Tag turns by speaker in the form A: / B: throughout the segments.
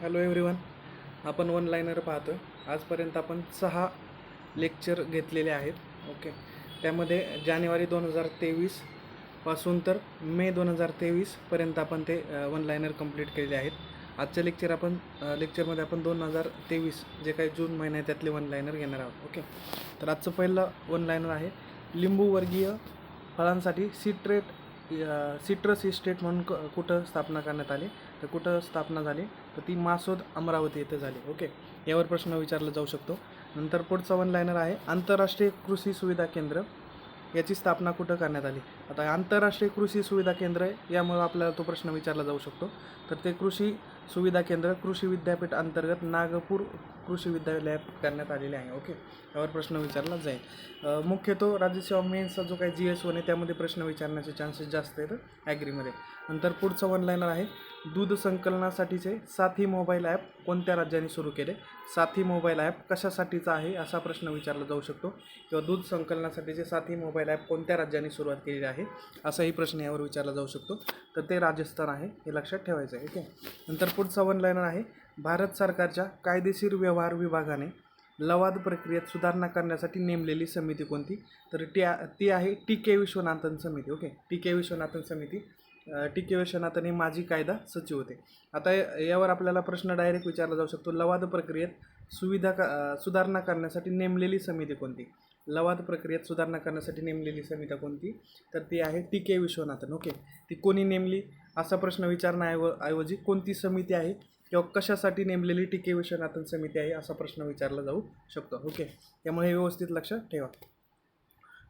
A: Hello everyone आपण one liner पाहतो आजपर्यंत आपण सहा लेक्चर घेतलेले आहेत. ओके त्यामध्ये जानेवारी दोन हजार तेवीसपासून तर मे दोन हजार तेवीसपर्यंत आपण ते वन लाईनर कंप्लीट केलेले आहेत. आजच्या लेक्चर आपण लेक्चरमध्ये आपण दोन हजार तेवीस जे काही जून महिना आहे त्यातले वन लाईनर घेणार आहोत. ओके तर आजचं पहिलं वन लाईनर आहे. लिंबूवर्गीय फळांसाठी सिट्रेट सिट्रस इस्टेट म्हणून क कुठं स्थापना करण्यात आली? तर कुठं स्थापना झाली? तर ती मासोद अमरावती येथे झाली. ओके? यावर प्रश्न विचारला जाऊ शकतो. नंतर पुढचा वन लायनर आहे आंतरराष्ट्रीय कृषी सुविधा केंद्र. याची स्थापना कुठं करण्यात आली? आता आंतरराष्ट्रीय कृषी सुविधा केंद्र आहे यामुळे आपल्याला तो प्रश्न विचारला जाऊ शकतो. तर ते कृषी सुविधा केंद्र कृषी विद्यापीठ अंतर्गत नागपूर कृषी विद्यालयात करण्यात आलेले आहे. ओके? यावर प्रश्न विचारला जाईल. मुख्यतः राज्यसेवा मेन्सचा जो काही जी एस वन आहे त्यामध्ये प्रश्न विचारण्याचे चान्सेस जास्त आहेत ॲग्रीमध्ये नंतर पुढचं वन लाईनर आहे दूध संकलनासाठीचे साथी मोबाईल ॲप कोणत्या राज्याने सुरू केले? साथी मोबाईल ॲप कशासाठीचा आहे? असा प्रश्न विचारला जाऊ शकतो. किंवा दूध संकलनासाठीचे साथी मोबाईल ॲप कोणत्या राज्याने सुरुवात केलेली आहे? असाही प्रश्न यावर विचारला जाऊ शकतो. तर ते राजस्थान आहे हे लक्षात ठेवायचं आहे ओके नंतर पुढचा वन लाईनर आहे भारत सरकारच्या कायदेशीर व्यवहार विभागाने लवाद प्रक्रियेत सुधारणा करण्यासाठी नेमलेली समिती कोणती? तर ती ती आहे टी के विश्वनाथन समिती ओके टी के विश्वनाथन समिती. टी के विश्वनाथन हे माजी कायदा सचिव होते. आता यावर आपल्याला प्रश्न डायरेक्ट विचारला जाऊ शकतो. लवाद प्रक्रियेत सुविधा का सुधारणा करण्यासाठी नेमलेली समिती कोणती? लवाद प्रक्रियेत सुधारणा करण्यासाठी नेमलेली समिती कोणती? तर ती आहे टी के विश्वनाथन. ओके? ती कोणी नेमली? असा प्रश्न विचारण्याऐव ऐवजी कोणती समिती आहे? किंवा कशासाठी नेमलेली टी के विश्वनाथन समिती आहे? असा प्रश्न विचारला जाऊ शकतो. ओके? त्यामुळे हे व्यवस्थित लक्षात ठेवा.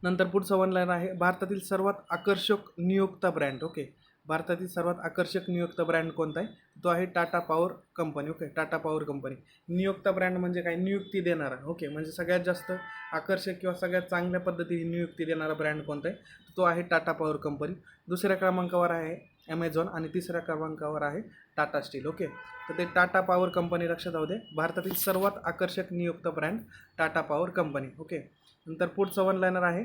A: नंतर पुढचं वन लाईन आहे भारतातील सर्वात आकर्षक नियोक्ता ब्रँड ओके? भारतातील सर्वात आकर्षक नियोक्ता ब्रँड कोणता आहे? तो आहे Tata power company okay Tata power company नियोक्ता ब्रँड म्हणजे काय? नियुक्ती देणारा ओके म्हणजे सगळ्यात जास्त आकर्षक किंवा सगळ्यात चांगल्या पद्धतीने नियुक्ती देणारा ब्रँड कोणता आहे? तो आहे टाटा पॉवर कंपनी दुसऱ्या क्रमांकावर आहे ॲमेझॉन आणि तिसऱ्या क्रमांकावर आहे टाटा स्टील ओके तर ते टाटा पॉवर कंपनी लक्षात राहू दे. भारतातील सर्वात आकर्षक नियुक्त brand Tata power company okay नंतर पुढचं वन लाईनर आहे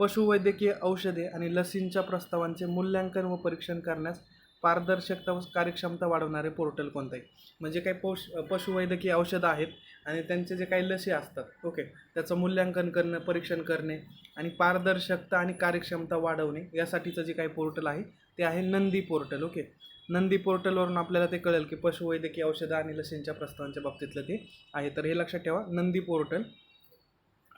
A: पशुवैद्यकीय औषधे आणि लसींच्या प्रस्तावांचे मूल्यांकन व परीक्षण करण्यास पारदर्शकता व कार्यक्षमता वाढवणारे पोर्टल कोणतं? आहे म्हणजे काही पोष पशुवैद्यकीय औषधं आहेत आणि त्यांचे जे काही लसी असतात ओके त्याचं मूल्यांकन करणं परीक्षण करणे आणि पारदर्शकता आणि कार्यक्षमता वाढवणे यासाठीचं जे काही पोर्टल आहे ते आहे नंदी पोर्टल ओके. नंदी पोर्टलवरून आपल्याला ते कळेल की पशुवैद्यकीय औषधं आणि लसींच्या प्रस्तावांच्या बाबतीतलं ते आहे. तर हे लक्षात ठेवा नंदी पोर्टल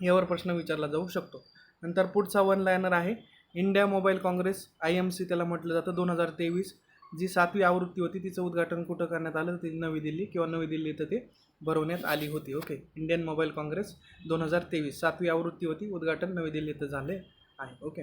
A: यावर प्रश्न विचारला जाऊ शकतो. नंतर पुढचा वन लायनर आहे India mobile congress I M C त्याला म्हटलं जातं दोन हजार तेवीस. जी सातवी आवृत्ती होती तिचं उद्घाटन कुठं करण्यात आलं? ती नवी दिल्ली किंवा नवी दिल्ली इथं ते भरवण्यात आली होती ओके इंडियन मोबाईल काँग्रेस दोन हजार तेवीस. सातवी आवृत्ती होती उद्घाटन नवी दिल्ली इथं झाले आहे ओके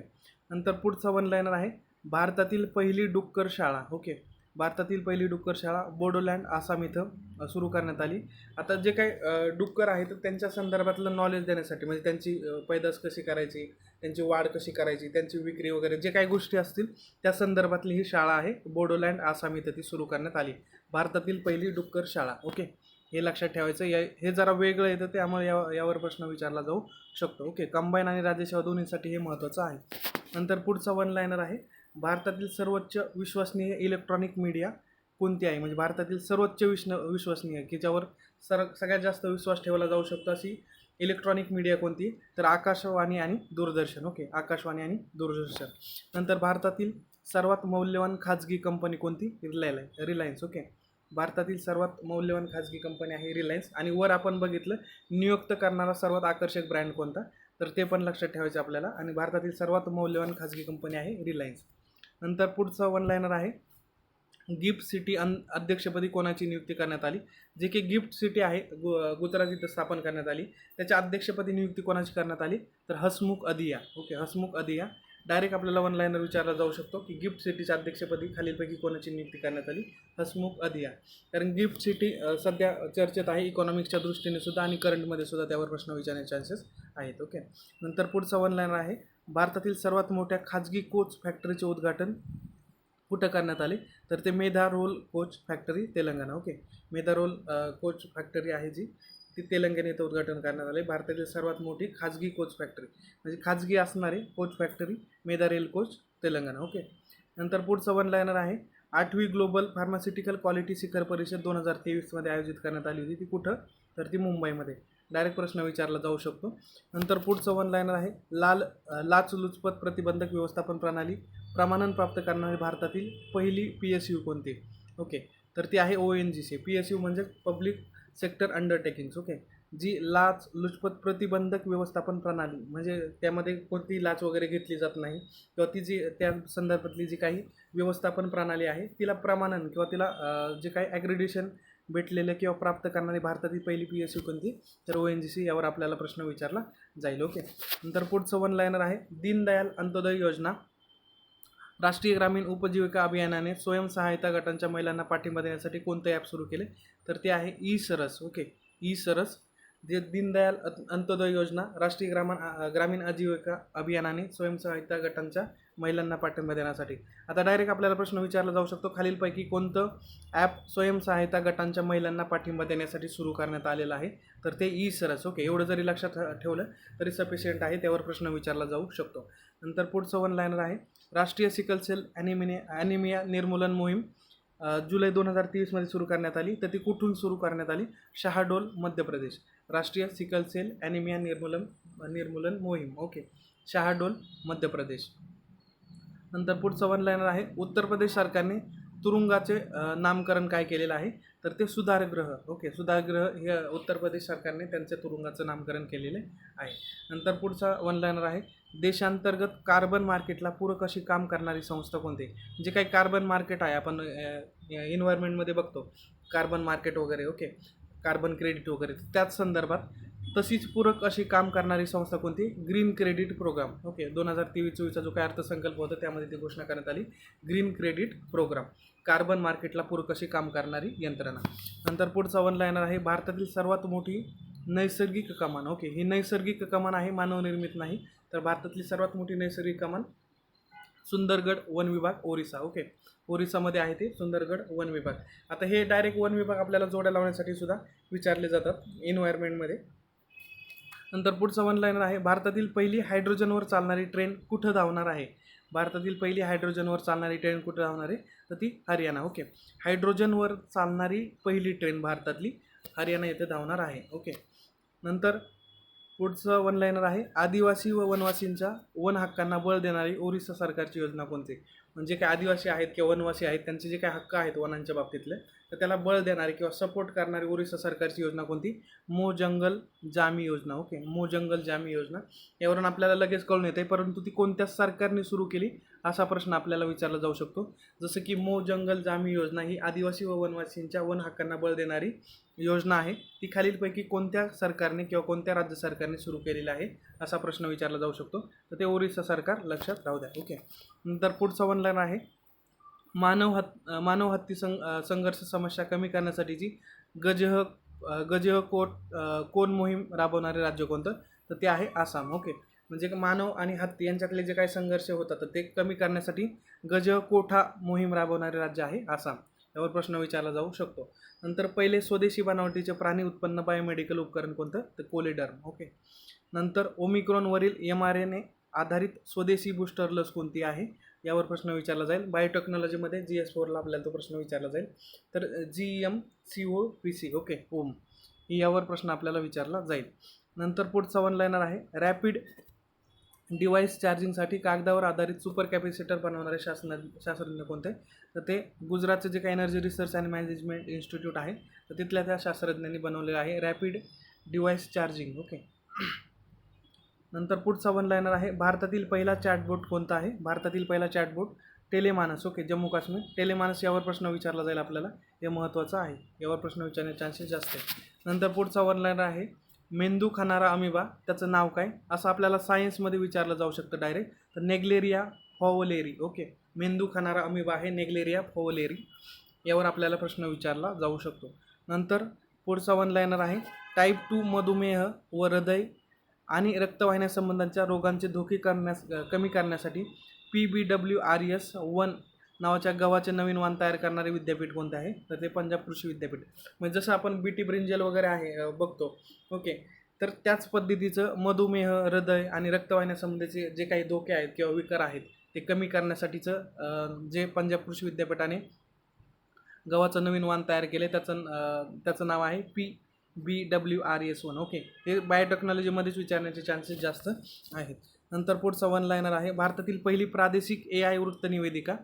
A: नंतर पुढचा वन लायनर आहे भारतातील पहिली डुक्कर शाळा ओके भारतातील पहिली डुक्कर शाळा बोडोलँड आसाम इथं सुरू करण्यात आली. आता जे काही डुक्कर आहेत तर त्यांच्या संदर्भातलं नॉलेज देण्यासाठी म्हणजे त्यांची पैदास कशी करायची त्यांची वाढ कशी करायची त्यांची विक्री वगैरे जे काही गोष्टी असतील त्या संदर्भातली ही शाळा आहे बोडोलँड आसाम इथं ती सुरू करण्यात आली. भारतातील पहिली डुक्कर शाळा ओके? हे लक्षात ठेवायचं या हे जरा वेगळं येतं त्यामुळे या यावर प्रश्न विचारला जाऊ शकतो ओके? कंबाईन आणि राज्यसेवा दोन्हीसाठी हे महत्त्वाचं आहे. नंतर पुढचा वन लायनर आहे भारतातील सर्वोच्च विश्वसनीय इलेक्ट्रॉनिक मीडिया कोणती आहे? म्हणजे भारतातील सर्वोच्च विश्न विश्वसनीय की ज्यावर सर सगळ्यात जास्त विश्वास ठेवला जाऊ शकतो अशी इलेक्ट्रॉनिक मीडिया कोणती? तर आकाशवाणी आणि दूरदर्शन. ओके आकाशवाणी आणि दूरदर्शन. नंतर भारतातील सर्वात मौल्यवान खाजगी कंपनी कोणती? रिलायलाय रिलायन्स ओके भारतातील सर्वात मौल्यवान खाजगी कंपनी आहे रिलायन्स आणि वर आपण बघितलं नियुक्त करणारा सर्वात आकर्षक ब्रँड कोणता? तर ते पण लक्षात ठेवायचे आपल्याला. आणि भारतातील सर्वात मौल्यवान खाजगी कंपनी आहे रिलायन्स नंतर पुढचं वन लायनर आहे. गिफ्ट सिटी अन अध्यक्षपदी कोणाची नियुक्ती करण्यात आली? जे की गिफ्ट सिटी आहे गु गुजरात इथं स्थापन करण्यात आली. त्याच्या अध्यक्षपदी नियुक्ती कोणाची करण्यात आली? तर हसमुख अधिया ओके हसमुख अधिया डायरेक्ट आपल्याला वन लाईनर विचारला जाऊ शकतो की गिफ्ट सिटीच्या अध्यक्षपदी खालीलपैकी कोणाची नियुक्ती करण्यात आली? हसमुख अधिया कारण गिफ्ट सिटी सध्या चर्चेत आहे इकॉनॉमिक्सच्या दृष्टीने सुद्धा आणि करंटमध्ये सुद्धा त्यावर प्रश्न विचारण्याचे चान्सेस आहेत. ओके नंतर पुढचा वन लाईनर आहे. भारतातील सर्वात मोठ्या खाजगी कोच फॅक्टरीचे उद्घाटन कुठं करण्यात आले? तर ते Medha rail coach factory Telangana. Okay. Medha rail coach factory आहे जी. ती तेलंगण इथं उद्घाटन करण्यात आले. भारतातील सर्वात मोठी खाजगी कोच फॅक्टरी. म्हणजे खाजगी असणारी coach factory Medha rail coach Telangana. Okay. नंतर पुढचा वन लायनर आहे. आठवी ग्लोबल फार्मास्युटिकल क्वालिटी शिखर परिषद दोन हजार तेवीसमध्ये आयोजित करण्यात आली होती. ती कुठं? तर ती मुंबईमध्ये. डायरेक्ट प्रश्न विचारला जाऊ शकतो. नंतर पुढचं वन लाईनर आहे लाल लाचलुचपत प्रतिबंधक व्यवस्थापन प्रणाली प्रमाणन प्राप्त करणारी भारतातील पहिली पी एस यू कोणती? ओके तर ती आहे O N G C P S U म्हणजे पब्लिक सेक्टर अंडरटेकिंग्स ओके जी लाच लुचपत प्रतिबंधक व्यवस्थापन प्रणाली म्हणजे त्यामध्ये कोणती लाच वगैरे घेतली जात नाही किंवा ती जी त्या संदर्भातली जी काही व्यवस्थापन प्रणाली आहे तिला प्रमाणन किंवा तिला जे काही ॲग्रिडेशन भेटलेलं किंवा प्राप्त करणारी भारतातील पहिली पी एस यू कोणती? तर ओ एन जी सी यावर आपल्याला प्रश्न विचारला जाईल. ओके. नंतर पुढचं वन लाईनर आहे. दीनदयाल अंत्योदय योजना. राष्ट्रीय ग्रामीण उपजीविका अभियानाने स्वयंसहायता गटांच्या महिलांना पाठिंबा देण्यासाठी कोणतं ॲप सुरू केले? तर ते आहे ई सरस. ओके. ई सरस. जे दीनदयाल अंत्योदय योजना राष्ट्रीय ग्रामीण ग्रामीण आजीविका अभियानाने स्वयंसहायता गटांच्या महिलांना पाठिंबा देण्यासाठी. आता डायरेक्ट आपल्याला प्रश्न विचारला जाऊ शकतो खालीलपैकी कोणतं ॲप स्वयंसहायता गटांच्या महिलांना पाठिंबा देण्यासाठी सुरू करण्यात आलेलं आहे? तर ते ई सरस ओके एवढं जरी लक्षात ठेवलं तरी सफिशियंट आहे त्यावर प्रश्न विचारला जाऊ शकतो. नंतर पुढचं वन लाईनर आहे. राष्ट्रीय सिकल सेल ॲनिमिने ॲनिमिया निर्मूलन मोहीम जुलै दोन हजार तेवीसमध्ये सुरू करण्यात आली. तर ती कुठून सुरू करण्यात आली? शहाडोल मध्य प्रदेश. राष्ट्रीय सिकल सेल ॲनिमिया निर्मूलन निर्मूलन मोहीम ओके शहाडोल मध्य प्रदेश. नंतर पुढचं वन लाईनर आहे उत्तर प्रदेश सरकारने तुरुंगाचे नामकरण काय केलेलं आहे? तर ते सुधारगृह ओके सुधारगृह हे उत्तर प्रदेश सरकारने त्यांच्या तुरुंगाचं नामकरण केलेले आहे. नंतर पुढचा वन लाईनर आहे देशांतर्गत कार्बन मार्केटला पूरक अशी काम करणारी संस्था कोणती? जे काही कार्बन मार्केट आहे आपण इन्व्हायरमेंटमध्ये बघतो. कार्बन मार्केट वगैरे ओके. कार्बन क्रेडिट वगैरे. त्याच संदर्भात तशीच पूरक अशी काम करणारी संस्था कोणती? ग्रीन क्रेडिट प्रोग्राम ओके दोन हजार तेवीस चोवीसचा जो काही अर्थसंकल्प होता त्यामध्ये ती घोषणा करण्यात आली. ग्रीन क्रेडिट प्रोग्राम कार्बन मार्केटला पूरक अशी काम करणारी यंत्रणा. नंतर पुढचा वन लाईनर आहे भारतातील सर्वात मोठी नैसर्गिक कमान. ओके ही नैसर्गिक कमान आहे मानवनिर्मित नाही. तर भारतातली सर्वात मोठी नैसर्गिक कमान सुंदरगड वन विभाग ओरिसा. ओके ओरिसामध्ये आहे ते सुंदरगड वन विभाग. आता हे डायरेक्ट वन विभाग आपल्याला जोड्या लावण्यासाठी सुद्धा विचारले जातात एन्व्हायरमेंटमध्ये नंतर पुढचं वन लाईनर आहे भारतातील पहिली हायड्रोजनवर चालणारी ट्रेन कुठं धावणार आहे? भारतातील पहिली हायड्रोजनवर चालणारी ट्रेन कुठं धावणार आहे? तर ती हरियाणा ओके हायड्रोजनवर चालणारी पहिली ट्रेन भारतातली हरियाणा येथे धावणार आहे ओके नंतर पुढचं वन लाईनर आहे आदिवासी व वनवासींच्या वन हक्कांना बळ देणारी ओरिसा सरकारची योजना कोणती? म्हणजे काय आदिवासी आहेत किंवा वनवासी आहेत त्यांचे जे काही हक्क आहेत वनांच्या बाबतीतले तर त्याला बळ देणारी किंवा सपोर्ट करणारी ओरिसा सरकारची योजना कोणती? मो जंगल जामी योजना. ओके मो जंगल जामी योजना. यावरून आपल्याला लगेच कळून येते परंतु ती कोणत्या सरकारने सुरू केली? असा प्रश्न आपल्याला विचारला जाऊ शकतो. जसं की मो जंगल जामी योजना ही आदिवासी व वनवासींच्या वन हक्कांना बळ देणारी योजना आहे. ती खालीलपैकी कोणत्या सरकारने किंवा कोणत्या राज्य सरकारने सुरू केलेली आहे? असा प्रश्न विचारला जाऊ शकतो. तर ते ओरिसा सरकार लक्षात राहू द्या. ओके नंतर पुढचा वन आहे. मानव हत मानव हत्ती सं संघर्ष समस्या कमी करण्यासाठीची गजह गजह कोट कोण मोहीम राबवणारे राज्य कोणतं? तर ते आहे आसाम. ओके. म्हणजे मानव आणि हत्ती यांच्यातले जे काही संघर्ष होतात तर ते कमी करण्यासाठी गजह कोठा मोहीम राबवणारे राज्य आहे आसाम? यावर प्रश्न विचारला जाऊ शकतो. नंतर पहिले स्वदेशी बनावटीचे प्राणी उत्पन्न बायोमेडिकल उपकरण कोणतं? तर कोलिडर्म. ओके. नंतर ओमिक्रॉनवरील एम आर एन ए आधारित स्वदेशी बूस्टर लस कोणती आहे? यावर प्रश्न विचारला जाईल. बायोटेक्नॉलॉजीमध्ये जी एस फोरला आपल्याला तो प्रश्न विचारला जाईल. तर G M C O P C okay ओम यावर प्रश्न आपल्याला विचारला जाईल. नंतर पुढचा वन लाईनर आहे. रॅपिड डिव्हाइस चार्जिंगसाठी कागदावर आधारित सुपर कॅपॅसिटर बनवणारे शासना शास्त्रज्ञ कोणते? तर ते गुजरातचे जे काही energy research and management institute आहे तर तिथल्या त्या शास्त्रज्ञांनी बनवलेलं आहे. रॅपिड डिव्हाइस चार्जिंग ओके नंतर पुढचा वन लायनर आहे भारतातील पहिला चॅटबोट कोणता आहे? भारतातील पहिला चॅटबोट टेलेमानस. ओके जम्मू काश्मीर. टेलेमानस यावर प्रश्न विचारला जाईल आपल्याला. हे महत्त्वाचं आहे. यावर प्रश्न विचारण्याचे चान्सेस जास्त आहे नंतर पुढचा वन लायनर आहे मेंदू खाणारा अमिबा. त्याचं नाव काय? असं आपल्याला सायन्समध्ये विचारलं जाऊ शकतं डायरेक्ट तर नेग्लेरिया फॉवलेरी. ओके मेंदू खाणारा अमिबा आहे नेग्लेरिया फॉवलेरी. यावर आपल्याला प्रश्न विचारला जाऊ शकतो. नंतर पुढचा वन लायनर आहे टाईप टू मधुमेह व हृदय आणि रक्तवाहिन्यासंबंधांच्या रोगांचे धोके करण्यास कमी करण्यासाठी P B W R S one नावाच्या गव्हाचे नवीन वाण तयार करणारे विद्यापीठ कोणते आहे? तर ते पंजाब कृषी विद्यापीठ. म्हणजे जसं आपण बी टी ब्रिंजल वगैरे आहे बघतो. ओके. तर त्याच पद्धतीचं मधुमेह हृदय आणि रक्तवाहिन्यासंबंधीचे जे काही धोके आहेत किंवा विकार आहेत ते कमी करण्यासाठीचं जे पंजाब कृषी विद्यापीठाने गव्हाचं नवीन वाण तयार केले त्याचं त्याचं नाव आहे P B W R S one okay हे बायोटेक्नॉलॉजीमध्येच विचारण्याचे चान्सेस जास्त आहेत. नंतर पुढचा वन लायनर आहे. भारतातील पहिली प्रादेशिक ए आय वृत्तनिवेदिका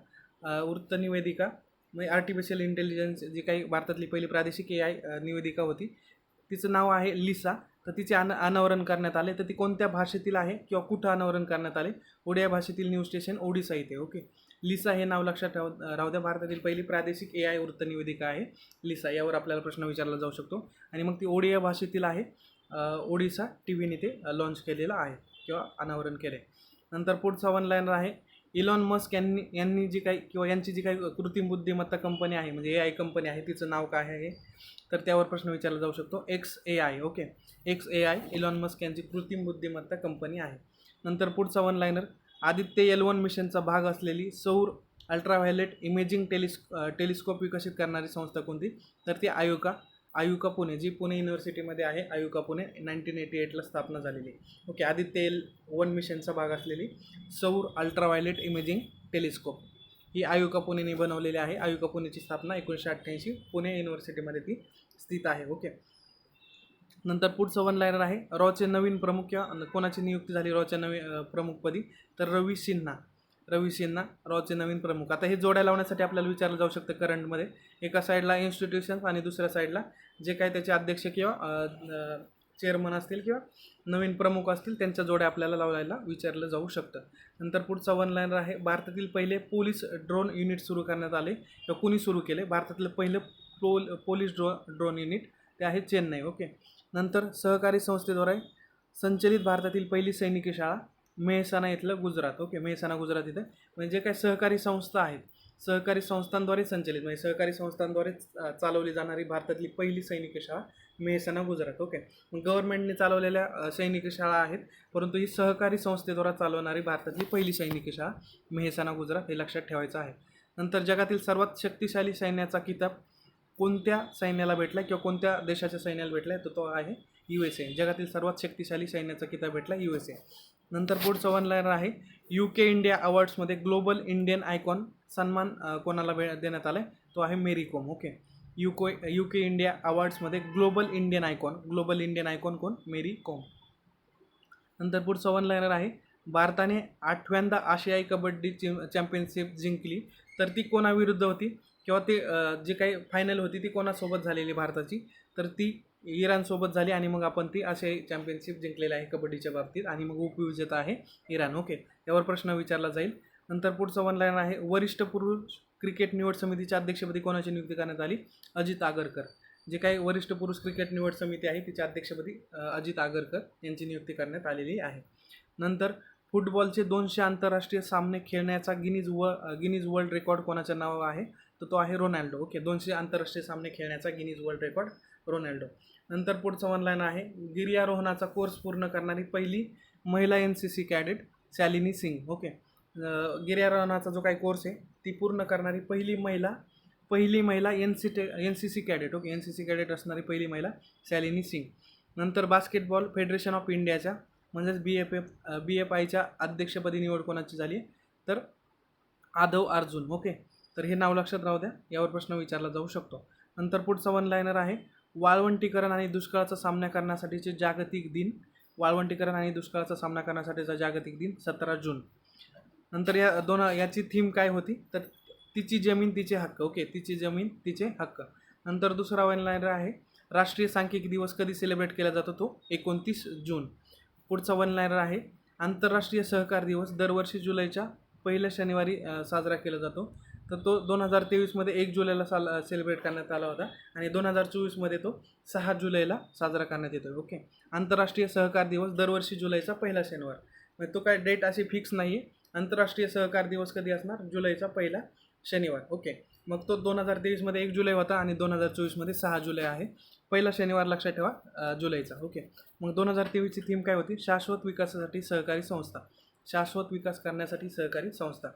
A: वृत्तनिवेदिका म्हणजे आर्टिफिशियल इंटेलिजन्स जी काही भारतातली पहिली प्रादेशिक ए आय निवेदिका होती तिचं नाव आहे लिसा. तर तिचे अन अनावरण करण्यात आले. तर ती कोणत्या भाषेतील आहे किंवा कुठं अनावरण करण्यात आले? ओडिया भाषेतील न्यूज स्टेशन ओडिसा इथे. ओके लिसा हे नाव लक्षात ठेव राहू द्या. भारतातील पहिली प्रादेशिक ए आय वृत्तनिवेदिका आहे. लिसा यावर आपल्याला प्रश्न विचारला जाऊ शकतो. आणि मग ती ओडिया भाषेतील आहे. ओडिसा टी व्हीने ते लॉन्च केलेलं आहे किंवा अनावरण केले नंतर पुढचा वन लाईनर आहे. इलॉन मस्क यांनी यांनी जी काही किंवा यांची जी काही कृत्रिम बुद्धिमत्ता कंपनी आहे म्हणजे ए आय कंपनी आहे तिचं नाव काय आहे तर त्यावर प्रश्न विचारला जाऊ शकतो. X A I okay X A I Elon Musk यांची कृत्रिम बुद्धिमत्ता कंपनी आहे. नंतर पुढचा one liner Aditya L one मिशनचा भाग असलेली सौर अल्ट्राव्हायलेट इमेजिंग टेलिस् टेलिस्कोप विकसित करणारी संस्था कोणती? तर ती आयुका आयुका पुणे जी पुणे युनिव्हर्सिटीमध्ये आहे आयुका पुणे नाईन्टीन एटी एटला स्थापना झालेली. ओके आदित्य एल वन मिशनचा भाग असलेली सौर अल्ट्राव्हायलेट इमेजिंग टेलिस्कोप. ही आयुका पुणेने बनवलेली आहे. आयुका पुणेची स्थापना एकोणीसशे अठ्ठ्याऐंशी पुणे युनिव्हर्सिटीमध्ये ती स्थित आहे. ओके. नंतर पुढचं वन लायनर आहे रॉचे नवीन प्रमुख किंवा कोणाची नियुक्ती झाली? रॉच्या नवीन प्रमुखपदी तर रवी सिन्हा. रवी सिन्हा रॉचे नवीन प्रमुख. आता हे जोड्या लावण्यासाठी आपल्याला विचारलं जाऊ शकतं करंटमध्ये एका साईडला इन्स्टिट्यूशन्स आणि दुसऱ्या साईडला जे काही त्याचे अध्यक्ष किंवा चेअरमन असतील किंवा नवीन प्रमुख असतील त्यांच्या जोड्या आपल्याला लावायला विचारलं जाऊ शकतं. नंतर पुढचा वन लायनर आहे भारतातील पहिले पोलीस ड्रोन युनिट सुरू करण्यात आले. किंवा कुणी सुरू केले? भारतातलं पहिलं पोल पोलीस ड्रो ड्रोन युनिट ते आहे चेन्नई ओके नंतर सहकारी संस्थेद्वारे संचलित भारतातील पहिली सैनिकी शाळा मेहसाणा इथलं गुजरात. ओके मेहसाणा गुजरात इथं. म्हणजे जे काही सहकारी संस्था आहेत सहकारी संस्थांद्वारे संचलित म्हणजे सहकारी संस्थांद्वारे चालवली जाणारी भारतातली पहिली सैनिकी शाळा मेहसाणा गुजरात. ओके मग गव्हर्नमेंटने चालवलेल्या सैनिकी शाळा आहेत परंतु ही सहकारी संस्थेद्वारा चालवणारी भारतातली पहिली सैनिकी शाळा मेहसाणा गुजरात हे लक्षात ठेवायचं आहे. नंतर जगातील सर्वात शक्तिशाली सैन्याचा किताब कोणत्या सैन्याला भेटला किंवा कोणत्या देशाच्या सैन्याला भेटला तर तो आहे यू एस ए जगातील सर्वात शक्तिशाली सैन्याचा किताब भेटला यू एस ए नंतर पुढचं वन लाईनर आहे. यू के इंडिया अवॉर्ड्समध्ये ग्लोबल इंडियन आयकॉन सन्मान कोणाला भे देण्यात आला आहे तो आहे मेरी कोम ओके यू को U K India अवॉर्ड्समध्ये global Indian icon global Indian icon कोण? मेरी कोम नंतर पुढचं वन लाईनर आहे. भारताने आठव्यांदा आशियाई कबड्डी चि- चॅम्पियनशिप जिंकली. तर ती कोणाविरुद्ध होती? किंवा ते जी जे काही फायनल होती ती कोणासोबत झालेली भारताची तर ती इराणसोबत झाली आणि मग आपण ती आशियाई चॅम्पियनशिप जिंकलेली आहे कबड्डीच्या बाबतीत आणि मग उपविजेता आहे इराण. ओके यावर प्रश्न विचारला जाईल. नंतर पुढचं वन लाईन आहे वरिष्ठ पुरुष क्रिकेट निवड समितीच्या अध्यक्षपदी कोणाची नियुक्ती करण्यात आली? अजित आगरकर. जे काही वरिष्ठ पुरुष क्रिकेट निवड समिती आहे तिच्या अध्यक्षपदी अजित आगरकर यांची नियुक्ती करण्यात आलेली आहे. नंतर फुटबॉलचे दोनशे आंतरराष्ट्रीय सामने खेळण्याचा गिनीज व गिनीज वर्ल्ड रेकॉर्ड कोणाच्या नाव आहे? तर तो आहे रोनाल्डो. ओके दोनशे आंतरराष्ट्रीय सामने खेळण्याचा गिनीज वर्ल्ड रेकॉर्ड रोनाल्डो. नंतर पुढचं ऑनलाईन आहे गिर्यारोहणाचा कोर्स पूर्ण करणारी पहिली महिला N C C cadet Salini Singh. Okay गिर्यारोहणाचा जो काही कोर्स आहे ती पूर्ण करणारी पहिली महिला पहिली महिला एन सी टे N C C cadet okay N C C cadet असणारी पहिली महिला सॅलिनी सिंग. नंतर बास्केटबॉल फेडरेशन ऑफ इंडियाच्या म्हणजेच B F F B F आयच्या अध्यक्षपदी निवड कोणाची झाली? तर आदव अर्जुन. ओके तर हे नाव लक्षात राहू द्या. यावर प्रश्न विचारला जाऊ शकतो. नंतर पुढचा वन लायनर आहे. वाळवंटीकरण आणि दुष्काळाचा सामना करण्यासाठीचे जागतिक दिन. वाळवंटीकरण आणि दुष्काळाचा सामना करण्यासाठीचा जागतिक दिन सतरा जून. नंतर या दोन याची थीम काय होती? तर तिची जमीन तिचे हक्क. ओके तिची जमीन तिचे हक्क. नंतर दुसरा वन लायनर आहे. राष्ट्रीय सांख्यिकी दिवस कधी सेलिब्रेट केला जातो तो? एकोणतीस जून. पुढचा वन लायनर आहे. आंतरराष्ट्रीय सहकार दिवस दरवर्षी जुलैच्या पहिल्या शनिवारी साजरा केला जातो. तर तो दोन हजार तेवीसमध्ये एक जुलैला साल सेलिब्रेट करण्यात आला होता. आणि दोन हजार चोवीसमध्ये तो सहा जुलैला साजरा करण्यात येतो ओके? आंतरराष्ट्रीय सहकार दिवस दरवर्षी जुलैचा पहिला शनिवार. म्हणजे तो काय डेट अशी फिक्स नाही आहे आंतरराष्ट्रीय सहकार दिवस कधी असणार? जुलैचा पहिला शनिवार. ओके? मग तो दोन हजार तेवीसमध्ये एक जुलै होता आणि दोन हजार चोवीसमध्ये सहा जुलै आहे. पहिला शनिवार लक्षात ठेवा जुलैचा. ओके? मग दोन हजार तेवीसची थीम काय होती? शाश्वत विकासासाठी सहकारी संस्था. शाश्वत विकास करण्यासाठी सहकारी संस्था.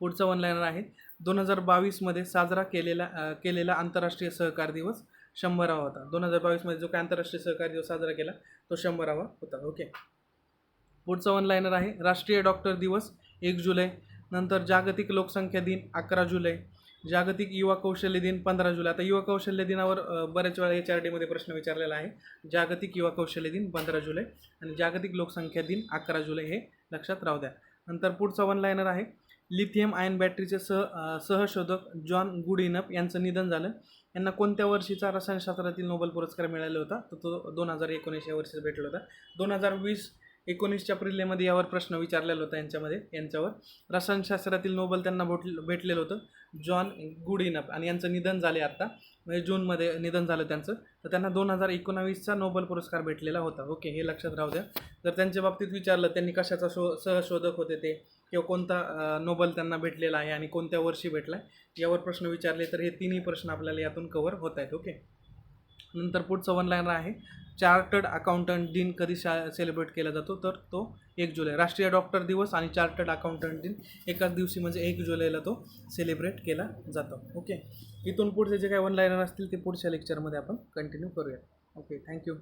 A: पुढचं वन लायनर आहे. दोन हजार बावीसमध्ये साजरा केलेला केलेला आंतरराष्ट्रीय सहकार दिवस शंभरावा होता. दोन हजार बावीसमध्ये जो काय आंतरराष्ट्रीय सहकार दिवस साजरा केला तो शंभरावा होता. ओके पुढचा वन लायनर आहे. राष्ट्रीय डॉक्टर दिवस एक जुलै. नंतर जागतिक लोकसंख्या दिन अकरा जुलै. जागतिक युवा कौशल्य दिन पंधरा जुलै. आता युवा कौशल्य दिनावर बऱ्याच वेळा एच आर डीमध्ये प्रश्न विचारलेला आहे. जागतिक युवा कौशल्य दिन पंधरा जुलै आणि जागतिक लोकसंख्या दिन अकरा जुलै हे लक्षात राहू द्या. नंतर पुढचा वन लायनर आहे. लिथियम आयन बॅटरीचे सह सहशोधक जॉन गुडिनप यांचं निधन झालं. यांना कोणत्या वर्षीचा रसायनशास्त्रातील नोबेल पुरस्कार मिळाला होता? तर तो दोन हजार एकोणीस या वर्षी भेटला होता. दोन हजार वीस एकोणीसच्या प्रिलेमध्ये यावर प्रश्न विचारलेला होता यांच्यामध्ये यांच्यावर. रसायनशास्त्रातील नोबेल त्यांना भेट भेटलेलं होतं जॉन गुडिनप. आणि यांचं निधन झाले आत्ता म्हणजे जूनमध्ये निधन झालं त्यांचं. तर त्यांना दोन हजार एकोणावीसचा नोबेल पुरस्कार भेटलेला होता. ओके हे लक्षात राहू द्या. जर त्यांच्या बाबतीत विचारलं त्यांनी कशाचा शो सहशोधक होते ते? किंवा कोणता नोबल त्यांना भेटलेला आहे आणि कोणत्या वर्षी भेटला आहे यावर प्रश्न विचारले तर हे तिन्ही प्रश्न आपल्याला यातून कवर होत आहेत. ओके? नंतर पुढचं वन लाईनर आहे. चार्टर्ड अकाउंटंट दिन कधी शा सेलिब्रेट केला जातो? तर तो एक जुलै राष्ट्रीय डॉक्टर दिवस आणि चार्टर्ड अकाउंटंट दिन. एकाच दिवशी म्हणजे एक जुलैला तो सेलिब्रेट केला जातो. ओके? इथून पुढचे जे काही वन लायनर असतील ते पुढच्या लेक्चरमध्ये आपण कंटिन्यू करूया ओके थँक्यू